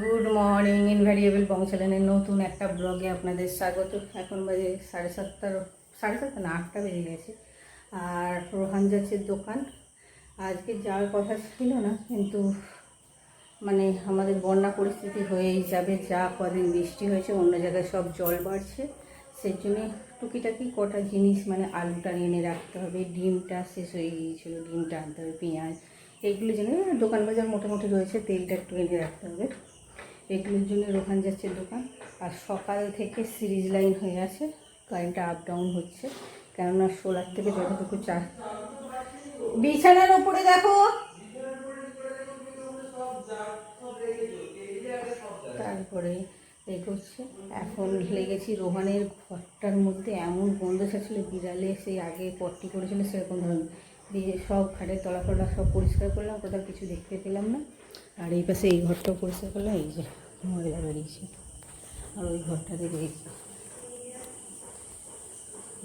Good morning invariable বংশালেনের নতুন একটা ব্লগে আপনাদের স্বাগত। এখন বাজে সাড়ে সাতটার সাড়ে সাতটা না, আটটা বেজে গেছে। আর রোহান যাচ্ছে দোকান। আজকে যাওয়ার কথা ছিল না, কিন্তু মানে আমাদের বন্যা পরিস্থিতি হয়েই যাবে, যা কদিন বৃষ্টি হয়েছে, অন্য জায়গায় সব জল বাড়ছে। সেই জন্য টুকিটাকি কটা জিনিস মানে আলুটা এনে রাখতে হবে, ডিমটা শেষ হয়ে গিয়েছিল, ডিমটা আনতে হবে, পেঁয়াজ এইগুলোর জন্য দোকান বাজার মোটামুটি রয়েছে, তেলটা একটু এনে রাখতে হবে। এগুলোর জন্য রোহান যাচ্ছে দোকান। আর সকাল থেকে সিরিজ লাইন হয়ে আছে কারেন্টটা আপ ডাউন হচ্ছে। কেননা সোলার থেকে যতটুকু চা বিছানার ওপরে দেখো। তারপরে এই করছে। এখন লেগেছি রোহানের ঘরটার মধ্যে। এমন গন্ধ ছাড়ছিল, বিড়ালে সেই আগে পট্টি করেছিল, সেরকম ধরনের। দিয়ে সব খাটের তলা ফলা সব পরিষ্কার করলাম, কোথাও কিছু দেখতে পেলাম না। আর এই পাশে এই ঘরটাও পরিষ্কার করলাম এই যে ময়লা বেরিয়েছে আর ওই ঘরটা রয়েছে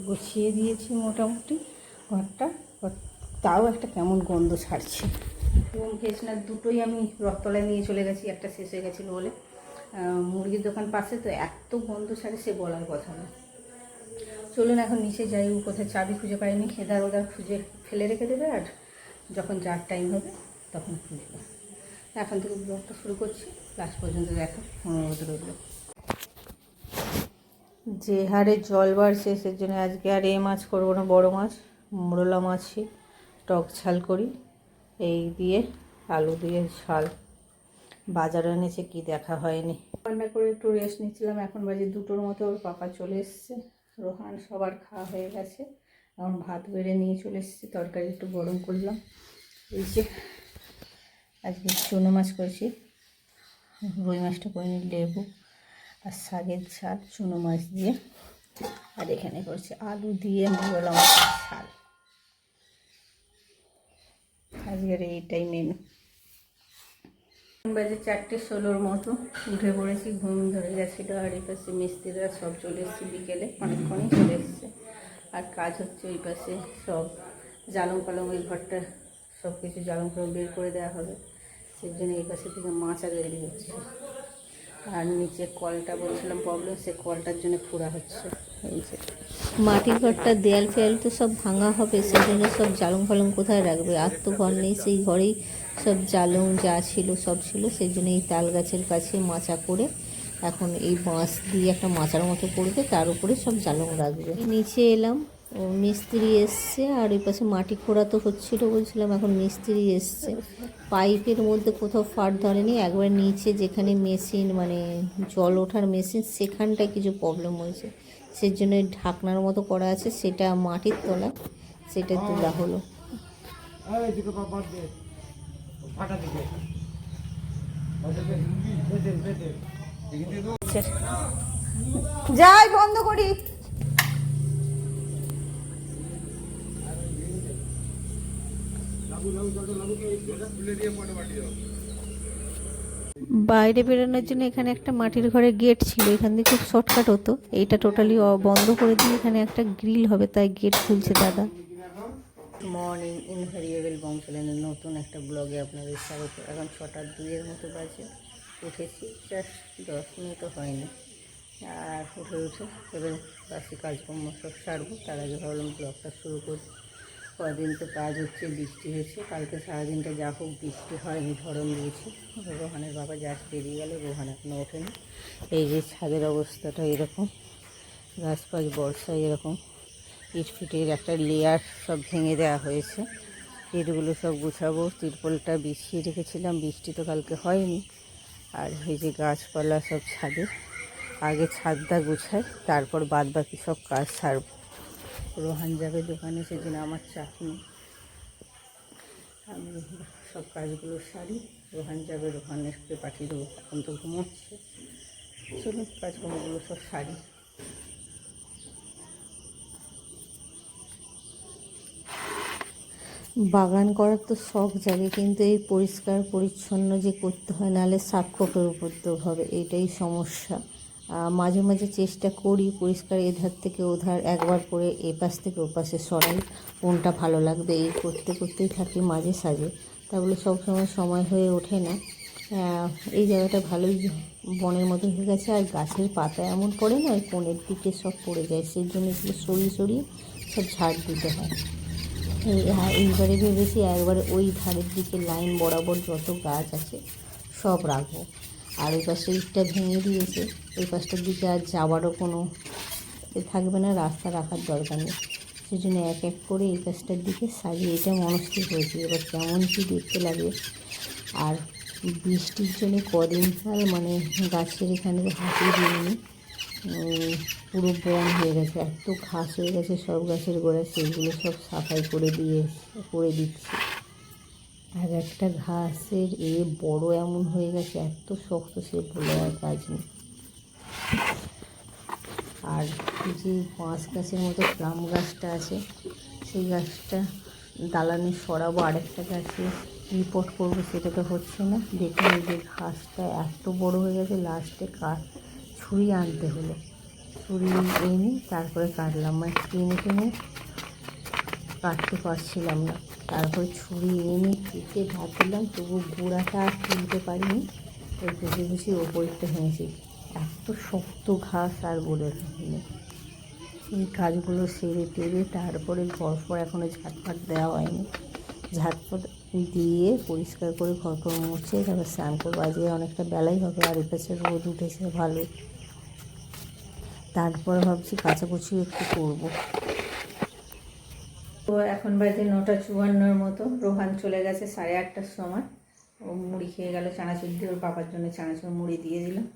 গুছিয়ে দিয়েছি মোটামুটি ঘরটা তাও একটা কেমন গন্ধ ছাড়ছে। এবং ফেসনার দুটোই আমি রথতলায় নিয়ে চলে গেছি, একটা শেষ হয়ে গেছিল বলে। মুরগির দোকান পাশে তো এত গন্ধ ছাড়ে, সে বলার কথা না। চলুন এখন নিচে যাই, ও কোথায় চাবি খুঁজে পাইনি এদার ওদার খুঁজে ফেলে রেখে দেবে, আর যখন যার টাইম হবে তখন খুঁজবে এখন থেকে ব্লগটা শুরু করছি। লাস্ট পর্যন্ত দেখো অনুরোধ রইল যে হারে জল বাড়ছে সে জন্য আজকে আর এ মাছ করব না বড় মাছ মোরলা মাছই টক ঝাল করি। এই দিয়ে আলু দিয়ে ঝাল। বাজারে এনেছে কি দেখা হয়নি। রান্না করে একটু রেস্ট নিচ্ছিলাম এখন বাজে দুটোর মতো ওর পাপা চলে এসছে। রোহান সবার খাওয়া হয়ে গেছে। এখন ভাত বেড়ে নিয়ে চলে এসেছি তরকারি একটু গরম করলাম। এই যে আজকে চুনো মাছ করেছি। রুই মাছটা করে নিই, লেবু আর শাকের ঝাল চুনো মাছ দিয়ে। আর এখানে করছি আলু দিয়ে মোরলা মাছের ঝাল আজকের এইটাই মেনু বাজে চারটে ষোলোর মতো। উঠে পড়েছি, ঘুম ধরে গেছিল আর এই পাশে মিস্ত্রিরা সব চলে এসছে বিকেলে, অনেকক্ষণই চলে এসছে। আর কাজ হচ্ছে ওই পাশে সব জালং পালং ওই ঘরটা সব কিছু জালং পালং বের করে দেওয়া হবে। সেই জন্য এই পাশে থেকে মাচা রেডি হচ্ছে আর নিচে কলটা বলছিলাম প্রবলেম সে কলটার জন্য খোঁড়া হচ্ছে। এই যে। মাটির ঘরটা, দেয়াল ফেয়াল তো সব ভাঙা হবে, সেই জন্য সব জালং ফালং কোথায় রাখবে? আর তো ঘর নেই, সেই ঘরেই সব জালং যা ছিল, সব ছিল, সেই জন্য এই তাল গাছের কাছে মাচা করে এখন এই বাঁশ দিয়ে একটা মাচার মতো করবে, তার উপরে সব জালং রাখবে। নিচে এলাম ও মিস্ত্রি এসছে আর ওই পাশে মাটি খোঁড়া তো হচ্ছিল বলছিলাম এখন মিস্ত্রি এসছে। পাইপের মধ্যে কোথাও ফাট ধরেনি একবার নিচে যেখানে মেশিন মানে জল ওঠার মেশিন সেখানটায় কিছু প্রবলেম হয়েছে। সেই জন্য ঢাকনার মতো করা আছে সেটা মাটির তলা সেটা তোলা হলো। যাই বন্ধ করি। বাইরে বেরোনোর জন্য এখানে একটা মাটির ঘরে গেট ছিল, এখান থেকে খুব শর্টকাট হতো। এইটা টোটালি বন্ধ করে দিয়ে এখানে একটা গ্রিল হবে, তাই গেট খুলছে দাদা। মর্নিং ইনভেরিয়েবল বংশলেনের নতুন একটা ব্লগে আপনাদের স্বাগত। এখন ছটার দুইয়ের মতো বাজে, উঠেছি জাস্ট দশ মিনিটও হয়নি। আর উঠে উঠে এবার বাসি কাজকর্ম সব সারবো, তার আগে ভাবলাম ব্লগটা শুরু করি। কদিন তো কাজ হচ্ছে, বৃষ্টি হয়েছে কালকে সারাদিনটা যা হোক বৃষ্টি হয়নি, ধরন দিয়েছে। রোহানের বাবা জাস্ট বেরিয়ে গেলে, রোহান এখনও ওঠেনি। এই যে ছাদের অবস্থাটা এরকম গাছ গাছপাছ বর্ষায় এরকম, ইট ফিটের একটা লেয়ার সব ভেঙে দেওয়া হয়েছে। ইটগুলো সব গুছাবো, তিরপলটা বিছিয়ে রেখেছিলাম, বৃষ্টি তো কালকে হয়নি। আর এই যে গাছপালা সব ছাদে, আগে ছাদটা গুছাই, তারপর বাদ বাকি সব কাজ সারব। রোহান যাবে দোকানে, সেদিন আমার চাকরি। আমি সব কাজগুলো সারি, রোহান যাবে রোহানকে পাঠিয়ে দেবো, এখন তো ঘুমোচ্ছে। চলুন, কাজকর্মগুলো সব সারি। বাগান করার তো শখ জাগে, কিন্তু এই পরিষ্কার, পরিচ্ছন্ন যে করতে হয়, নাহলে সাপ উপদ্রব হবে, এটাই সমস্যা। মাঝে মাঝে চেষ্টা করি পরিষ্কার এধার থেকে ওধার একবার করে এপাশ থেকে ওপাশে সরাই কোনটা ভালো লাগবে। এই করতে করতেই থাকি মাঝে সাঝে। তা বলে সবসময় সময় হয়ে ওঠে না। এই জায়গাটা ভালোই বনের মতো হয়ে গেছে। আর গাছের পাতা এমন পড়ে না কোণের দিকে সব পড়ে যায়। সেই জন্য এগুলো সরিয়ে সরিয়ে সব ঝাড় দিতে হয়। হ্যাঁ, এইবারে ভেবেছি একবারে ওই ধারের দিকে লাইন বরাবর যত গাছ আছে সব রাখব। আর ওই পাশে ইটটা ভেঙে দিয়েছে। ওই পাশটার দিকে আর যাওয়ারও কোনো এ থাকবে না রাস্তা রাখার দরকার নেই। সেই জন্য এক এক করে এই পাশটার দিকে সাজিয়ে এটা মনস্থির হয়েছে এবার কেমন কী দেখতে লাগে। আর বৃষ্টির জন্য কদিন কাল মানে গাছের এখানে দিইনি। উম, পুরো বন হয়ে গেছে। এত ঘাস হয়ে গেছে সব গাছের গোড়ায়। সেইগুলো সব সাফাই করে দিয়ে করে দিচ্ছি। আর একটা ঘাসের এ বড় এমন হয়ে গেছে, এত শক্ত সে বলে আর কাজ নেই। আর যে পাঁচ গাছের মতো প্লাম গাছটা আছে, সেই গাছটা দালানে সরাবো, আরেকটা গাছে রিপোর্ট করব, সেটা তো হচ্ছে না। দেখুন যে ঘাসটা এত বড় হয়ে গেছে লাস্টে কাঠ ছুরি আনতে হলো। ছুরি এনে তারপরে কাটলাম মানে টেনে টেনে কাটতে পারছিলাম না। তারপরে ছুরি এনে কেটে ভাত দিলাম, তবু গোড়াটা আর তুলতে পারিনি। ওই বুঝে বুঝি ওপরটা ভেঙেছি এত শক্ত ঘাস আর বলে নেই এই কাজগুলো সেরে টেরে তারপরে ঘর ফর এখনও ঝাটফাট দেওয়া হয়নি। ঝাটফাট দিয়ে পরিষ্কার করে ঘর ফর মুছে তারপর স্নান করব। আজকে অনেকটা বেলাই হবে আর এপাশে রোদ উঠেছে ভালো তারপরে ভাবছি কাচাকুচি একটু করব। তো এখন বাজে নটা চুয়ান্নর মতো। রোহান চলে গেছে সাড়ে আটটার সময়। ও মুড়ি খেয়ে গেল, চানাচুর দিয়ে ওর পাপার জন্য চানাচুর মুড়ি দিয়ে দিলাম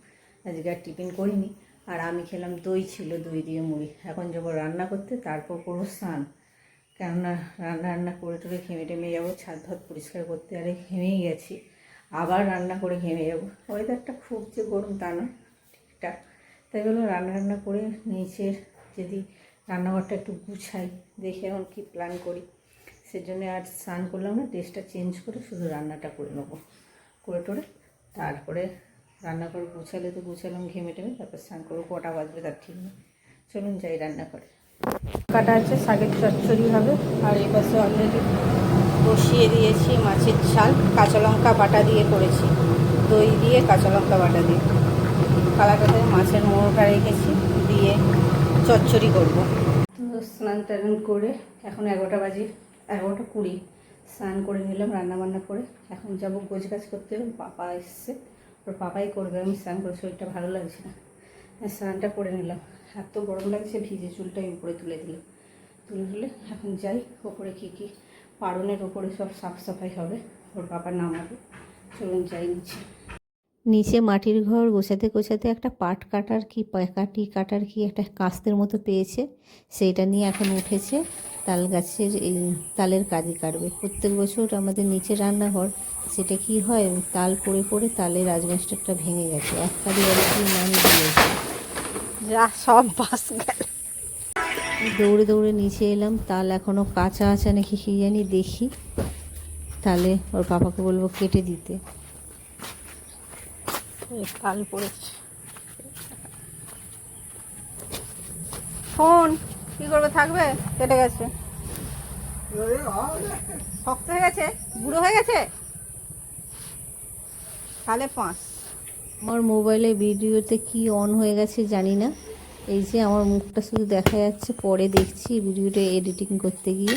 আজকে আর টিফিন করিনি। আর আমি খেলাম দই ছিল, দই দিয়ে মুড়ি। এখন যাব রান্না করতে, তারপর করব স্নান। কেননা রান্না রান্না করে টোরে ঘেমে টেমে যাব, ছাদ ভাত পরিষ্কার করতে আরে ঘেমেই গেছি। আবার রান্না করে ঘেমে যাব। ওয়েদারটা খুব যে গরম তা না ঠিকঠাক। তাই বললাম রান্না রান্না করে নিচের যদি রান্নাঘরটা একটু গুছাই। দেখে এখন কী প্ল্যান করি? সেজন্য আর স্নান করলাম না ড্রেসটা চেঞ্জ করে শুধু রান্নাটা করে নেব। করে টোরে তারপরে রান্না রান্নাঘর গুছালে তো গুছালাম, ঘেমে টেমে, তারপর স্নান করব, কটা বাজবে তার ঠিক নেই। চলুন যাই রান্না করে কাটা আছে, শাকের চচ্চড়ি হবে, আর এই পাশে অলরেডি বসিয়ে দিয়েছি মাছের ঝাল, কাঁচা লঙ্কা বাটা দিয়ে করেছি। দই দিয়ে কাঁচা লঙ্কা বাটা দিয়ে। কালাটাতে মাছের মোড়োটা রেখেছি, দিয়ে চচ্চড়ি করব। স্নান টান করে এখন এগারোটা বাজে, এগারোটা কুড়ি। স্নান করে নিলাম রান্না বান্না করে। এখন যাব গোছ গাছ করতে। পাপা এসছে। ওর পাপাই করবে। আমি স্নান করে শরীরটা ভালো লাগছে না। আর স্নানটা করে নিলাম। এত গরম লাগছে, ভিজে চুলটাই উপরে তুলে দিলাম তুলে তুলে এখন যাই, ওপরে কী কী পারনের ওপরে সব সাফ সাফাই হবে। ওর পাপা নামাবে। চলুন যাই নিচে। নিচে মাটির ঘর গোছাতে গোছাতে একটা পাট কাটার কি কাটি কাটার কি একটা কাস্তের মতো পেয়েছে সেইটা নিয়ে এখন উঠেছে। তাল গাছের এই তালের কাজি কাটবে। প্রত্যেক বছর আমাদের নিচে রান্নাঘর সেটা কি হয় তাল পড়ে পড়ে তালের রাজমাস্টারটা ভেঙে গেছে। এক কালি আর কি নামি দিয়েছে। যা সব বাস গেল। দৌড়ে দৌড়ে নিচে এলাম তাল এখনও কাঁচা আছে নাকি কী জানি দেখি। তাহলে ওর পাপাকে বলব কেটে দিতে। কাল পড়েছে। ফোন, কি করবে, থাকবে? কেটে গেছে। শক্ত হয়ে গেছে? বুড়ো হয়ে গেছে? তাহলে পাঁচ। আমার মোবাইলে ভিডিওতে কি অন হয়ে গেছে জানি না। এই যে আমার মুখটা শুধু দেখা যাচ্ছে, পরে দেখছি ভিডিওটা এডিটিং করতে গিয়ে।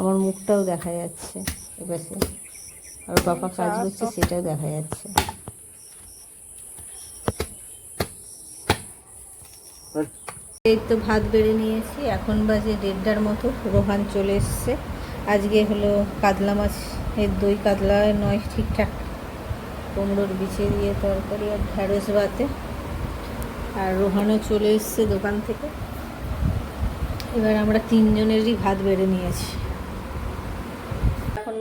আমার মুখটাও দেখা যাচ্ছে এপাশে। আর বাবা কাজ করছে সেটাও দেখা যাচ্ছে। এই তো ভাত বেড়ে নিয়েছি এখন বাজে দেড়টার মতো রোহান চলে এসছে। আজকে হলো কাতলা মাছ এর দই কাতলা নয় ঠিকঠাক কুমড়োর বিছে দিয়ে তরকারি আর ঢ্যাঁড়স ভাতে। আর রোহানও চলে এসছে দোকান থেকে। এবার আমরা তিনজনেরই ভাত বেড়ে নিয়েছি।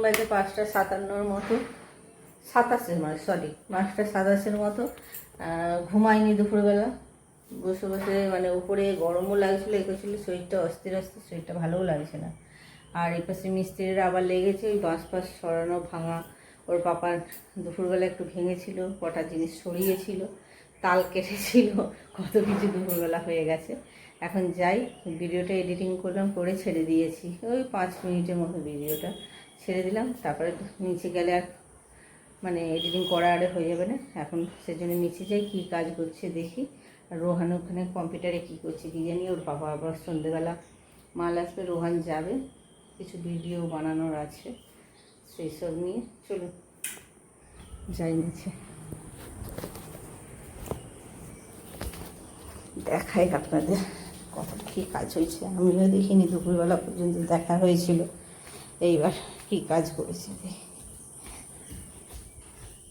বাজে পাঁচটা সাতান্নর মতো, সাতাশের মানে সরি পাঁচটা সাতাশের মতো ঘুমাইনি দুপুরবেলা। বসে বসে মানে উপরে গরমও লাগছিল এ করছিল শরীরটা অস্থির অস্থির, শরীরটা ভালোও লাগছে না। আর এই পাশে মিস্ত্রিরা আবার লেগেছে, ওই বাঁশ ফাঁস সরানো, ভাঙা। ওর পাপার দুপুরবেলা একটু ভেঙেছিল, কটা জিনিস সরিয়েছিল, তাল কেটেছিল, কত কিছু দুপুরবেলা হয়ে গেছে। এখন যাই, ভিডিওটা এডিটিং করলাম, করে ছেড়ে দিয়েছি। ওই পাঁচ মিনিটের মতো ভিডিওটা। ছেড়ে দিলাম, তারপরে নিচে গেলে আর মানে এডিটিং করা আরে হয়ে যাবে না। এখন সেজন্য নিচে যাই, কী কাজ করছে দেখি। আর রোহান ওখানে কম্পিউটারে কী করছে কী জানি, ওর বাবা আবার সন্ধেবেলা মাল আসবে, রোহান যাবে। কিছু ভিডিও বানানোর আছে সেই সব নিয়ে। চলুন যাই নিচে। দেখাই আপনাদের কত কী কাজ হয়েছে। আমিও দেখিনি, দুপুরবেলা পর্যন্ত দেখা হয়েছিল। এইবার কী কাজ করেছে।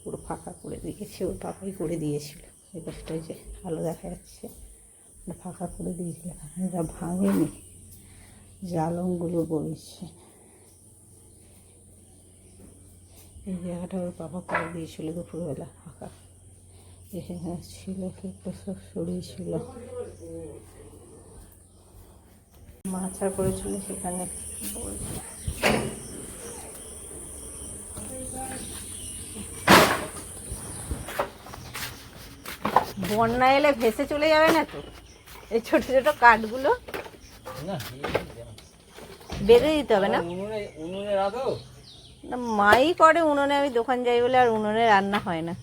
পুরো ফাঁকা করে দিয়েছে, ওর পাপাই করে দিয়েছিল। এই পাশটা যে আলো দেখা যাচ্ছে। ফাঁকা করে দিয়েছিল। এটা ভাঙেনি জালংগুলো বইছে এই জায়গাটা ওর পাপা করে দিয়েছিল দুপুরবেলা, ফাঁকা। এখানে ছিল কেকটা সব সরিয়েছিল মাছা করেছিল সেখানে। বলছে বন্যা এলে ভেসে চলে যাবে না তো? এই ছোট ছোট কাঠগুলো বেঁধে দিতে হবে না মাই করে উনুনে আমি দোকান যাই বলে আর উনুনে রান্না হয় না।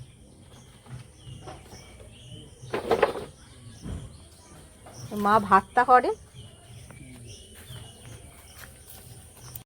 মা ভাতটা করে।